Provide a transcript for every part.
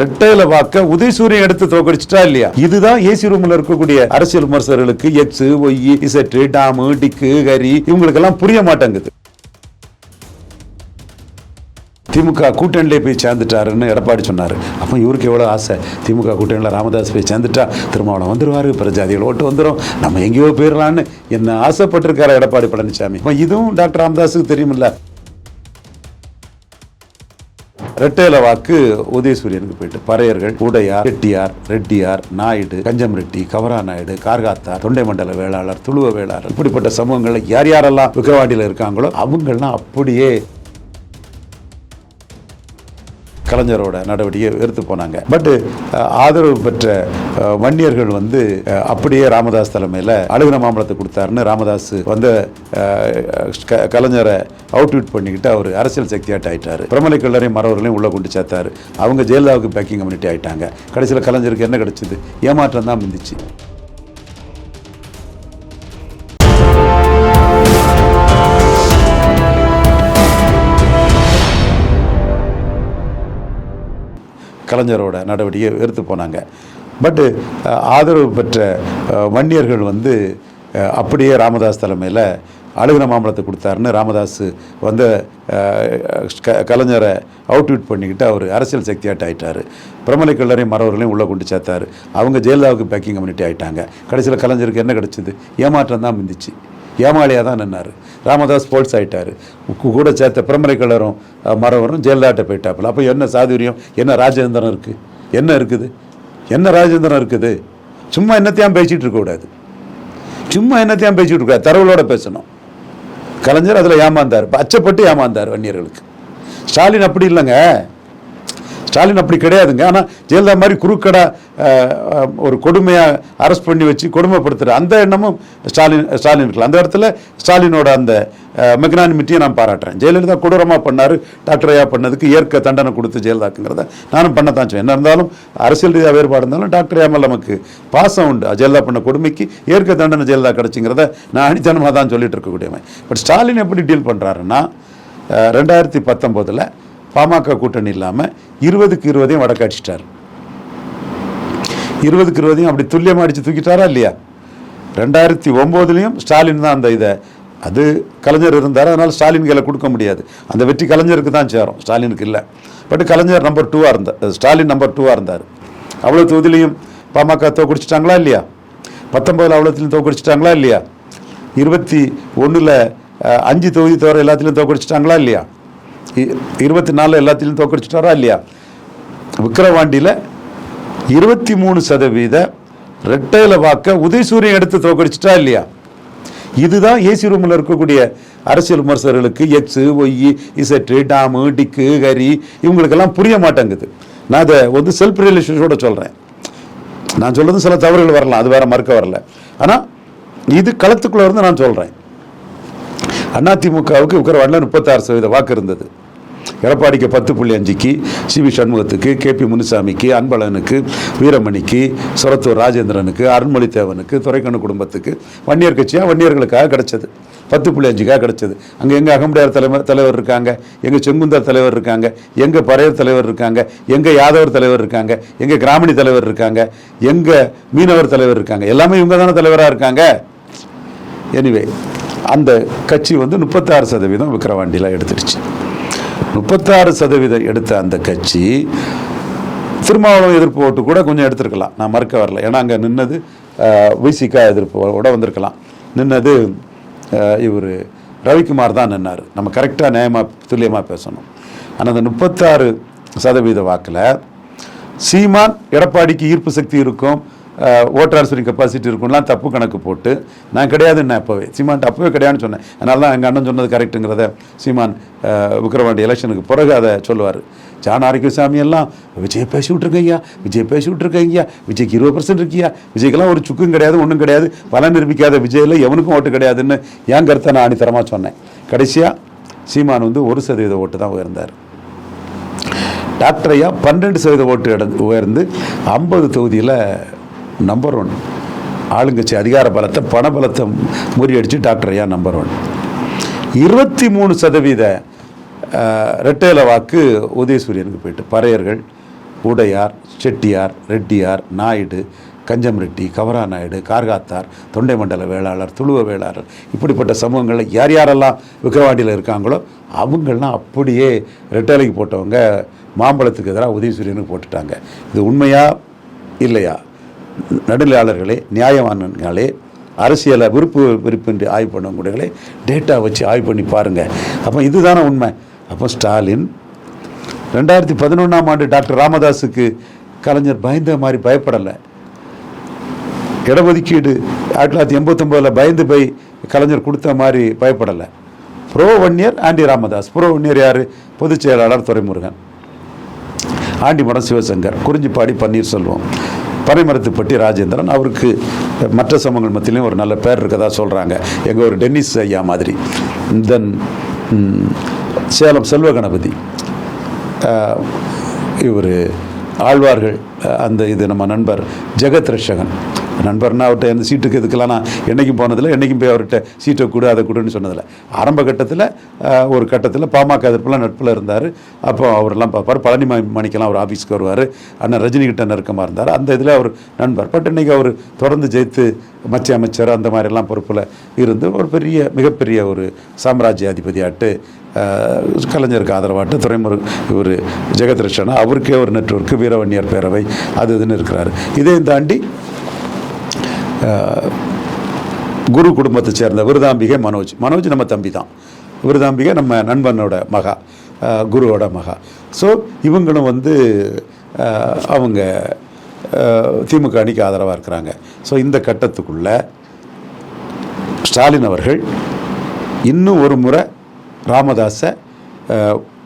ரெட்டையில வாக்க உதயசூரியன் எடுத்து தோக்கடிச்சிட்டா இல்லையா? இதுதான் ஏசி ரூம்ல இருக்கக்கூடிய அரசியல் விமர்சகர்களுக்கு X Y Z Tom Dick Harry இவங்களுக்கெல்லாம் புரிய மாட்டேங்குது. திமுக கூட்டணியிலே போய் சேர்ந்துட்டாருன்னு எடப்பாடி சொன்னார். அப்போ இவருக்கு எவ்வளோ ஆசை? திமுக கூட்டணியில் ராமதாஸ் போய் சேர்ந்துட்டா திருமாவளம் வந்துடுவார் பிரஜாதிகள் ஓட்டு வந்துடும் நம்ம எங்கேயோ போயிடலான்னு என்ன ஆசைப்பட்டிருக்காரு எடப்பாடி பழனிசாமி அப்போ இதுவும் டாக்டர் ராமதாஸுக்கு தெரியுமில்ல. ரெட்டையில வாக்கு உதயசூரியனுக்கு போயிட்டு. பறையர்கள் உடையார் ரெட்டியார் ரெட்டியார் நாயுடு கஞ்சம் ரெட்டி கவரா நாயுடு கார்காத்தார் தொண்டை மண்டல வேளாளர் துளுவ வேளாளர் இப்படிப்பட்ட சமூகங்கள்ல யார் யாரெல்லாம் விக்கிரவாண்டியில் இருக்காங்களோ அவங்கெல்லாம் அப்படியே கலைஞரோட நடவடிக்கையை வெறுத்து போனாங்க. பட் ஆதரவு பெற்ற வன்னியர்கள் வந்து அப்படியே ராமதாஸ் தலைமையில் அழுகின மாம்பழத்தை கொடுத்தாருன்னு ராமதாஸ் வந்து கலைஞரை அவுட்விட் பண்ணிக்கிட்டு அவர் அரசியல் சக்தியாட்ட ஆயிட்டாரு. பிரமலை கல்லறையும் மறவர்களையும் உள்ளே கொண்டு சேர்த்தாரு. அவங்க ஜெயலலிதாவுக்கு பேக்கிங் கம்யூனிட்டி ஆயிட்டாங்க. கடைசியில் கலைஞருக்கு என்ன கிடைச்சது? ஏமாற்றம் தான் மிந்துச்சு கலைஞரோட நடவடிக்கையை எடுத்து போனாங்க. பட்டு ஆதரவு பெற்ற வன்னியர்கள் வந்து அப்படியே ராமதாஸ் தலைமையில் அழுகின மாம்பழத்தை கொடுத்தாருன்னு ராமதாஸ் வந்து க- கலைஞரை அவுட்வீட் பண்ணிக்கிட்டு அவர் அரசியல் சக்தியாட்டு ஆயிட்டாரு. பிரமலை கல்லறையும் மறவர்களையும் உள்ளே கொண்டு சேர்த்தார். அவங்க ஜெயலலிதாவுக்கு பேக்கிங் கம்யூனிட்டி ஆயிட்டாங்க. கடைசியில் கலைஞருக்கு என்ன கிடச்சிது? ஏமாற்றம் தான் மிந்துச்சு ஏமாளியாக தான் நின்னார். ராமதாஸ் ஸ்போர்ட்ஸ் ஆகிட்டார் கூட சேர்த்த பிரமரை கலரும் மரவரும் ஜெயலலிதாட்ட போயிட்டாப்புல. அப்போ என்ன சாதுரியம்? என்ன ராஜேந்திரன் இருக்குது என்ன இருக்குது? என்ன ராஜேந்திரன் இருக்குது? சும்மா என்னத்தையும் பேசிகிட்டு இருக்கக்கூடாது சும்மா என்னத்தையும் பேசிகிட்டு இருக்கக்கூடாது தரவுகளோட பேசணும். கலைஞர் அதில் ஏமாந்தார். அச்சப்பட்டு ஏமாந்தார் வன்னியர்களுக்கு. ஸ்டாலின் அப்படி இல்லைங்க. ஸ்டாலின் அப்படி கிடையாதுங்க. ஆனால் ஜெயலலிதா மாதிரி குறுக்கடா ஒரு கொடுமையாக அரெஸ்ட் பண்ணி வச்சு கொடுமைப்படுத்துகிற அந்த எண்ணமும் ஸ்டாலின் ஸ்டாலின் இருக்கலாம். அந்த இடத்துல ஸ்டாலினோட அந்த மெக்னானிமிட்டியை நான் பாராட்டுறேன். ஜெயலலிதா கொடூரமாக பண்ணார் டாக்டர் ஐயா பண்ணதுக்கு ஏற்க தண்டனை கொடுத்து ஜெயலலிதாக்குங்கிறத நானும் பண்ணத்தான் செய்வேன். என்ன இருந்தாலும் அரசியல் ரீதியாக வேறுபாடு இருந்தாலும் டாக்டர் ஐயா நமக்கு பாசம் உண்டு. ஜெயலலிதா பண்ண கொடுமைக்கு ஏற்க தண்டனை ஜெயலலிதா கிடச்சிங்கிறத நான் அனித்தனமாக தான் சொல்லிட்டு இருக்கக்கூடியவன். பட் ஸ்டாலின் எப்படி டீல் பண்ணுறாருன்னா ரெண்டாயிரத்தி பத்தொம்போதில் பாமக கூட்டணி இல்லாமல் இருபதுக்கு இருபதையும் வடக்காட்சிட்டார். இருபதுக்கு இருபதையும் அப்படி துல்லியமாக அடித்து தூக்கிட்டாரா இல்லையா? ரெண்டாயிரத்தி ஒம்போதுலேயும் ஸ்டாலின் தான் அந்த இதை அது கலைஞர் இருந்தார் அதனால் ஸ்டாலின் கையில் கொடுக்க முடியாது. அந்த வெற்றி கலைஞருக்கு தான் சேரும் ஸ்டாலினுக்கு இல்லை. பட் கலைஞர் நம்பர் டூவாக இருந்தார் ஸ்டாலின் நம்பர் டூவாக இருந்தார். அவ்வளோ தொகுதியிலையும் பாமக தோக்கடிச்சிட்டாங்களா இல்லையா? பத்தொம்பதில் அவ்வளோத்துலையும் தோக்கடிச்சிட்டாங்களா இல்லையா? இருபத்தி ஒன்றில் அஞ்சு தொகுதி தவிர எல்லாத்திலையும் தோக்கடிச்சிட்டாங்களா இல்லையா? இருபத்தி நாலில் எல்லாத்திலையும் தோக்கடிச்சிட்டாரா இல்லையா? விக்கிரவாண்டியில் இருபத்தி மூணு சதவீத ரெட்டையில வாக்க உதயசூரியன் எடுத்து தோக்கடிச்சிட்டா இல்லையா? இதுதான் ஏசி ரூமில் இருக்கக்கூடிய அரசியல் விமர்சகர்களுக்கு X Y Z Tom Dick Harry இவங்களுக்கெல்லாம் புரிய மாட்டேங்குது. நான் அதை வந்து செல்ஃப் ரிலேஷன்ஸோட சொல்கிறேன் நான் சொல்கிறது சில தவறுகள் வரலாம் அது வேற மறுக்க வரல. ஆனால் இது களத்துக்குள்ளே இருந்து நான் சொல்கிறேன் அதிமுகவுக்கு விக்கிரவாண்டில் முப்பத்தாறு சதவீத வாக்கு இருந்தது. எடப்பாடிக்கு பத்து புள்ளி அஞ்சுக்கு சி வி சண்முகத்துக்கு கே பி முனுசாமிக்கு அன்பழகனுக்கு வீரமணிக்கு சுரத்தூர் ராஜேந்திரனுக்கு அருண்மொழித்தேவனுக்கு துறைக்கண்ணு குடும்பத்துக்கு வன்னியர் கட்சியாக வன்னியர்களுக்காக கிடைச்சது. பத்து புள்ளி அஞ்சுக்காக கிடைச்சது. அங்கே எங்கள் அகமுடையார் தலைவர் தலைவர் இருக்காங்க? எங்கள் செங்குந்தர் தலைவர் இருக்காங்க? எங்கள் பறையர் தலைவர் இருக்காங்க? எங்கள் யாதவர் தலைவர் இருக்காங்க? எங்கள் கிராமணி தலைவர் இருக்காங்க? எங்கள் மீனவர் தலைவர் இருக்காங்க? எல்லாமே இவங்க தானே தலைவராக இருக்காங்க? எனிவே அந்த கட்சி வந்து முப்பத்தாறு சதவீதம் விக்கிரவாண்டியில் எடுத்துடுச்சு. முப்பத்தாறு சதவீதம் எடுத்த அந்த கட்சி திருமாவளவன் எதிர்ப்பு ஓட்டு கூட கொஞ்சம் எடுத்திருக்கலாம். நான் மறுக்க வரல. ஏன்னா அங்கே நின்னது விசிகா எதிர்ப்போட வந்திருக்கலாம். நின்னது இவர் ரவிக்குமார் தான் நின்னார். நம்ம கரெக்டாக நியாயமாக துல்லியமாக பேசணும். ஆனால் அந்த முப்பத்தாறு சதவீத வாக்கில் சீமான் எடப்பாடிக்கு ஈர்ப்பு சக்தி இருக்கும். ஓட்டர் சொல்லி கெப்பாசிட்டி இருக்கும்லாம் தப்பு கணக்கு போட்டு நான் கிடையாதுன்னு அப்போவே. சீமான் அப்போவே கிடையாதுன்னு சொன்னேன். அதனால தான் எங்கள் அண்ணன் சொன்னது கரெக்ட்டுங்கிறத சீமான் விக்ரவாண்டி எலெக்ஷனுக்கு பிறகு அதை சொல்லுவார். ஜான் ஆரோக்கியசாமி எல்லாம் விஜய் பேசி விட்ருக்கையா விஜய் பேசி விட்ருக்கையா விஜய்க்கு இருபது பர்சன்ட் இருக்கியா? விஜய்க்கெல்லாம் ஒரு சுக்கும் கிடையாது ஒன்றும் கிடையாது. பலன் நிரூபிக்காத விஜயில் எவனுக்கும் ஓட்டு கிடையாதுன்னு என் கருத்தை நான் ஆணித்தரமாக சொன்னேன். கடைசியாக சீமான் வந்து ஒரு சதவீத ஓட்டு தான் உயர்ந்தார். டாக்டர் ஐயா பன்னெண்டு சதவீத ஓட்டு இடம் உயர்ந்து ஐம்பது தொகுதியில் நம்பர் ஒன் ஆளுங்கட்சி அதிகார பலத்தை பண பலத்தை முறியடிச்சு டாக்டர் ஐயா நம்பர் ஒன் இருபத்தி மூணு சதவீத ரெட்டேல வாக்கு உதயசூரியனுக்கு போயிட்டு. பறையர்கள் உடையார் செட்டியார் ரெட்டியார் நாயுடு கஞ்சம் ரெட்டி கவரா நாயுடு கார்காத்தார் தொண்டை மண்டல வேளாளர் துளுவ வேளாளர் இப்படிப்பட்ட சமூகங்களில் யார் யாரெல்லாம் விக்கிரவாண்டியில் இருக்காங்களோ அவங்கள்லாம் அப்படியே ரெட்டேலைக்கு போட்டவங்க மாம்பழத்துக்கு எதிராக உதயசூரியனுக்கு போட்டுட்டாங்க. இது உண்மையா இல்லையா? நடுநிலையாளர்களே நியாயவான்களே அரசியலை விருப்பு விருப்பின்றி ஆய்வு பண்ணக்கூடியவர்களே டேட்டா வச்சு ஆய்வு பண்ணி பாருங்கள் அப்போ இதுதானே உண்மை. அப்போ ஸ்டாலின் ரெண்டாயிரத்தி பதினொன்றாம் ஆண்டு டாக்டர் ராமதாஸுக்கு கலைஞர் பயந்த மாதிரி பயப்படலை. இடஒதுக்கீடு ஆயிரத்தி தொள்ளாயிரத்தி எண்பத்தொம்போதில் பயந்து போய் கலைஞர் கொடுத்த மாதிரி பயப்படலை. Bro Vanniyar anti Ramadoss bro Vanniyar யார்? பொதுச் செயலாளர் துரைமுருகன். ஆண்டிமடம் சிவசங்கர் குறிஞ்சிப்பாடி பன்னீர்செல்வம். பனைமரத்துப்பட்டி ராஜேந்திரன் அவருக்கு மற்ற சமூகங்கள் மத்தியிலையும் ஒரு நல்ல பேர் இருக்கதா சொல்கிறாங்க எங்கள் ஒரு டென்னிஸ் ஐயா மாதிரி. தென் சேலம் செல்வ கணபதி. இவர் ஆழ்வார்கள் அந்த இது நம்ம நண்பர் ஜெகத் ரஷகன் நண்பர்னா அவர்கிட்ட எந்த சீட்டுக்கு இதுக்கெல்லாம் நான் என்றைக்கும் போனதில்லை என்றைக்கும் போய் அவர்கிட்ட சீட்டை கொடு அதை கொடுன்னு சொன்னதில்லை. ஆரம்ப கட்டத்தில் ஒரு கட்டத்தில் பாமக எதிர்ப்புலாம் நட்பில் இருந்தார். அப்போ அவரெல்லாம் பார்ப்பார். பழனி மணிக்கெல்லாம் அவர் ஆஃபீஸ்க்கு வருவார். அண்ணன் ரஜினி கிட்ட நெருக்கமாக இருந்தார். அந்த இதில் அவர் நண்பர். பட் இன்னைக்கு அவர் தொடர்ந்து ஜெயித்து மத்திய அமைச்சர் அந்த மாதிரிலாம் பொறுப்பில் இருந்து ஒரு பெரிய மிகப்பெரிய ஒரு சாம்ராஜ்யாதிபதியாட்டு அதிபதியாட்டு கலைஞருக்கு ஆதரவாட்டு துறைமுரு இவர் ஜெகத் ரட்சனா அவருக்கே ஒரு நெட்வொர்க்கு வீரவன்னியர் பேரவை அது இதுன்னு இருக்கிறார். இதையும் தாண்டி குரு குடும்பத்தை சேர்ந்த விருதாம்பிகை மனோஜ். மனோஜ் நம்ம தம்பி தான். விருதாம்பிகை நம்ம நண்பனோட மகா குருவோட மகா. ஸோ இவங்களும் வந்து அவங்க திமுக அணிக்கு ஆதரவாக இருக்கிறாங்க. ஸோ இந்த கட்டத்துக்குள்ள ஸ்டாலின் அவர்கள் இன்னும் ஒரு முறை ராமதாஸை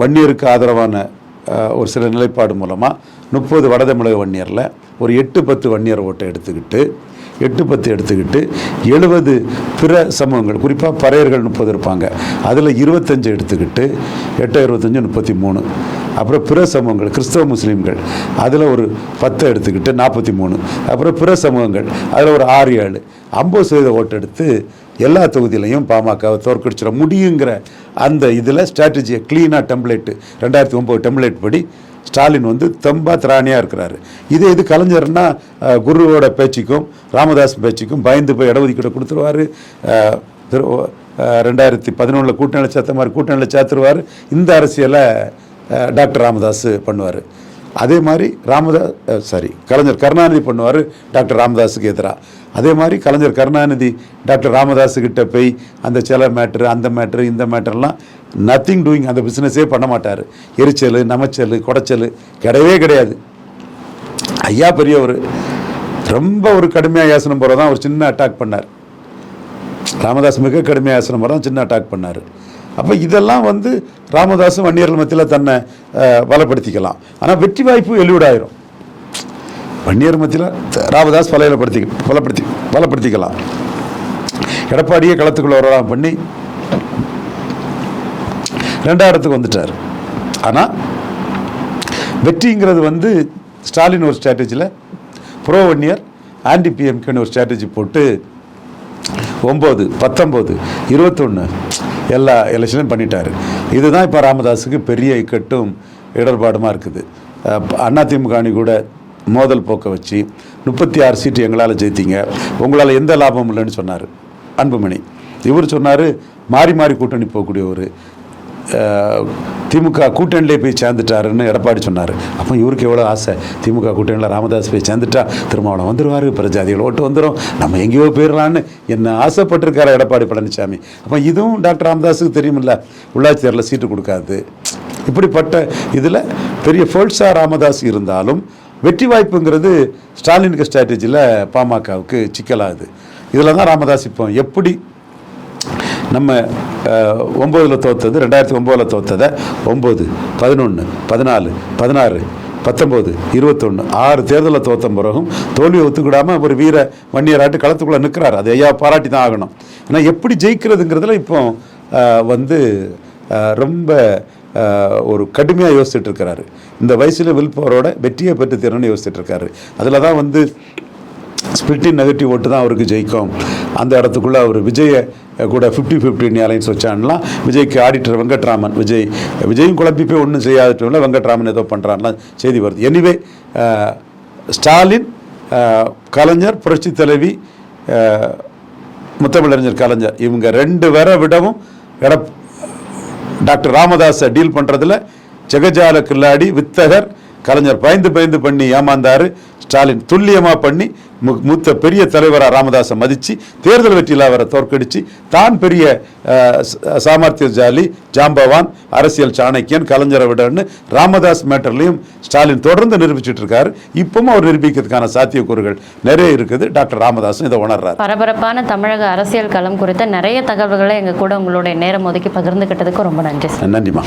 வன்னியருக்கு ஆதரவான ஒரு சில நிலைப்பாடு மூலமாக முப்பது வடதமிழக வன்னியரில் ஒரு எட்டு பத்து வன்னியர் ஓட்டை எடுத்துக்கிட்டு எட்டு பத்து எடுத்துக்கிட்டு எழுபது பிற சமூகங்கள் குறிப்பாக பறையர்கள் முப்பது இருப்பாங்க. அதில் இருபத்தஞ்சு எடுத்துக்கிட்டு எட்டு இருபத்தஞ்சு முப்பத்தி மூணு. அப்புறம் பிற சமூகங்கள் கிறிஸ்தவ முஸ்லீம்கள் அதில் ஒரு பத்தை எடுத்துக்கிட்டு நாற்பத்தி மூணு. அப்புறம் பிற சமூகங்கள் அதில் ஒரு ஆறு ஏழு. ஐம்பது சதவீத ஓட்டெடுத்து எல்லா தொகுதியிலையும் பாமகவை தோற்கடிச்சிட முடியுங்கிற அந்த இதில் ஸ்ட்ராட்டஜியை க்ளீனாக டெம்ப்ளேட்டு ரெண்டாயிரத்தி ஒம்பது டெம்ப்ளேட் படி ஸ்டாலின் வந்து தெம்பா திராணியாக இருக்கிறாரு. இதே இது கலைஞர்னா குருவோட பேச்சுக்கும் ராமதாஸ் பேச்சுக்கும் பயந்து போய் இடஒதுக்கீடு கொடுத்துருவாரு. திரு- ரெண்டாயிரத்தி பதினொன்றில் கூட்டணியில் சேர்த்த மாதிரி கூட்டணியில் சேர்த்துருவார் இந்த அரசியலை டாக்டர் ராமதாஸ் பண்ணுவார். அதே மாதிரி ராமதாஸ் சாரி கலைஞர் கருணாநிதி பண்ணுவார் டாக்டர் ராமதாஸுக்கு எதிராக அதே மாதிரி கலைஞர் கருணாநிதி டாக்டர் ராமதாஸுக்கிட்ட போய் அந்த சில மேட்ரு அந்த மேட்ரு இந்த மேட்டர்லாம் நத்திங் டூயிங் அந்த பிஸ்னஸே பண்ண மாட்டார். எரிச்சல் நமச்சல் குடைச்சல் கிடையவே கிடையாது. ஐயா பெரியவர் ரொம்ப ஒரு கடுமையாக யாசனம் போகிறதான் தான் ஒரு சின்ன அட்டாக் பண்ணார். ராமதாஸ் மிக கடுமையாக யாசனம் போகிறதான் சின்ன அட்டாக் பண்ணார். அப்போ இதெல்லாம் வந்து ராமதாஸும் வன்னியர்கள் மத்தியில் தன்னை பலப்படுத்திக்கலாம் ஆனால் வெற்றி வாய்ப்பு எலிவிடாயிரும் வன்னியர் மத்தியில் ராமதாஸ் பலையிலப்படுத்தி பலப்படுத்தி பலப்படுத்திக்கலாம். எடப்பாடியே களத்துக்குள்ள வரலாம் பண்ணி ரெண்டாயிரத்துக்கு வந்துட்டார். ஆனால் வெற்றிங்கிறது வந்து ஸ்டாலின் ஒரு ஸ்ட்ராட்டஜியில் ப்ரோ வன்னியர் ஆன்டி பிஎம்கேன்னு ஒரு ஸ்ட்ராட்டஜி போட்டு ஒம்பது பத்தொம்போது இருபத்தொன்று எல்லா எலெக்ஷனும் பண்ணிட்டார். இதுதான் இப்போ ராமதாஸுக்கு பெரிய இக்கட்டும் இடர்பாடுமா இருக்குது. அதிமுக அணி கூட மோதல் போக்க வச்சு முப்பத்தி ஆறு சீட்டு எங்களால் ஜெயித்தீங்க. உங்களால் எந்த லாபமும் இல்லைன்னு சொன்னார் அன்புமணி. இவர் சொன்னார் மாறி மாறி கூட்டணி போகக்கூடிய ஒரு திமுக கூட்டணியிலே போய் சேர்ந்துட்டாருன்னு எடப்பாடி சொன்னார். அப்போ இவருக்கு எவ்வளோ ஆசை? திமுக கூட்டணியில் ராமதாஸ் போய் சேர்ந்துட்டா திருமாவளம் வந்துடுவார் பிரஜாதிகள் ஓட்டு வந்துடும் நம்ம எங்கேயோ போயிடலான்னு என்ன ஆசைப்பட்டிருக்காரு எடப்பாடி பழனிசாமி அப்போ இதுவும் டாக்டர் ராமதாஸுக்கு தெரியுமில்ல? உள்ளாட்சி தேர்தலில் சீட்டு கொடுக்காது. இப்படிப்பட்ட இதில் பெரிய ஃபோல்ஸா ராமதாஸ் இருந்தாலும் வெற்றி வாய்ப்புங்கிறது ஸ்டாலினுக்கு ஸ்ட்ராட்டஜியில் பாமகவுக்கு சிக்கலாகுது. இதில் தான் ராமதாஸ் இப்போ எப்படி நம்ம ஒம்போதில் தோத்தது ரெண்டாயிரத்தி ஒம்போதில் தோத்ததை ஒம்பது பதினொன்று பதினாலு பதினாறு பத்தொம்போது இருபத்தொன்று ஆறு தேர்தலில் தோத்த பிறகும் தோல்வியை ஒத்துக்கிடாமல் ஒரு வீர வன்னியராட்டு களத்துக்குள்ளே நிற்கிறார் அது ஐயா பாராட்டி தான் ஆகணும். ஏன்னா எப்படி ஜெயிக்கிறதுங்கிறதுல இப்போ வந்து ரொம்ப ஒரு கடுமையாக யோசிச்சுட்டு இருக்கிறாரு இந்த வயசில் வில்பவரோட வெற்றியை பெற்று தரணும்னு யோசிச்சுட்டு இருக்காரு அதில் தான் வந்து ஸ்பிளிட்டின் நெகட்டிவ் ஓட்டு தான் அவருக்கு ஜெயிக்கும். அந்த இடத்துக்குள்ளே அவர் விஜயை கூட ஃபிஃப்டி ஃபிஃப்டின் அலைன்ஸ் வச்சான்லாம் விஜய்க்கு ஆடிட்டர் வெங்கட்ராமன். விஜய் விஜயும் குழப்பி போய் ஒன்றும் செய்யாதவங்கள வெங்கட்ராமன் ஏதோ பண்ணுறான்லாம் செய்தி வருது. எனிவே ஸ்டாலின் கலைஞர் புரட்சி தலைவி முத்தமிழறிஞர் கலைஞர் இவங்க ரெண்டு பேரை விடவும் எடப் டாக்டர் ராமதாஸை டீல் பண்ணுறதுல ஜெகஜால கில்லாடி வித்தகர் கலைஞர் பயந்து பயந்து பண்ணி ஏமாந்தாரு. ஸ்டாலின் துல்லியமாக பண்ணி மூத்த பெரிய தலைவராக ராமதாஸை மதித்து தேர்தல் வெற்றியில் அவரை தோற்கடிச்சு தான் பெரிய அஹ், ச- சாமர்த்தியசாலி ஜாம்பவான் அரசியல் சாணக்கியன் கலைஞரை விடன்னு ராமதாஸ் மேட்டர்லையும் ஸ்டாலின் தொடர்ந்து நிரூபிச்சிட்டு இருக்காரு இப்பவும் அவர் நிரூபிக்கிறதுக்கான சாத்தியக்கூறுகள் நிறைய இருக்குது. டாக்டர் ராமதாஸும் இதை உணர்றாரு. பரபரப்பான தமிழக அரசியல் களம் குறித்த நிறைய தகவல்களை எங்க கூட உங்களுடைய நேரம் ஒதுக்கி பகிர்ந்துக்கிட்டதுக்கு ரொம்ப நன்றி சார். நன்றிம்மா.